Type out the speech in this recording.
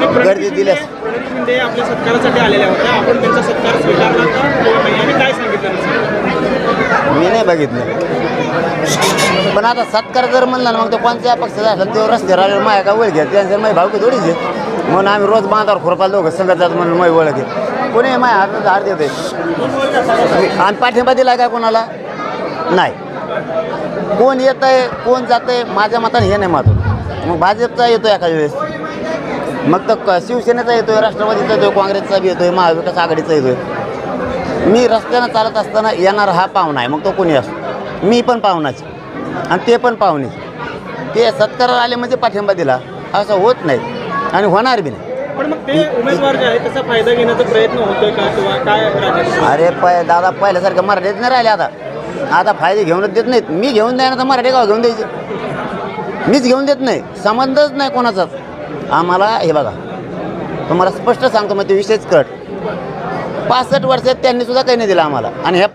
गर्दी दिल्यास. मुंडे आपल्या सत्कारासाठी आलेल्या होत्या. आपण त्यांचा सत्कार स्वीकारला का यांनी काय सांगितलं मी नाही बघितलं. पण आता सत्कार जर म्हणला ना मग तो कोणत्या पक्षाचा असला तो रस्त्यावर आल्यावर माया का ओळख घ्या त्यांच्या माझी भावकी थोडीच आहे म्हणून आम्ही रोज बांधावर खुरपाला दोघं संगत जातो म्हणून माझी ओळख आहे. कोणी माझ्या हातात हार देते आणि पाठिंबा दिला काय कोणाला? नाही. कोण येत आहे कोण जात आहे माझ्या मताने हे नाही महत्त्व मग भाजपचा येतो एखाद्या वेळेस. मग तर क- शिवसेनेचा येतोय राष्ट्रवादीचा येतोय काँग्रेसचा बी येतोय महाविकास आघाडीचा येतोय. मी रस्त्यानं चालत असताना येणार हा पाहुणा आहे मग तो कोणी असो? मी पण पाहुणाच आणि ते पण पाहुणे ते सत्काराला आले म्हणजे पाठिंबा दिला. असं होत नाही आणि होणार बी नाही. पण मग ते उमेदवार जे आहे त्याचा फायदा घेण्याचा प्रयत्न होतोय का किंवा काय अरे पाय दादा पहिल्यासारखं मराठीत नाही राहिले आता. आता फायदे घेऊनच देत नाहीत. मी घेऊन द्या ना तर मराठी गाव घेऊन द्यायचे. मीच घेऊन देत नाही. संबंधच नाही कोणाचाच. आम्हाला हे बघा. तुम्हाला स्पष्ट सांगतो मग ते विषयच कट पासष्ट वर्षात त्यांनी सुद्धा काही नाही दिलं आम्हाला. आणि ह्या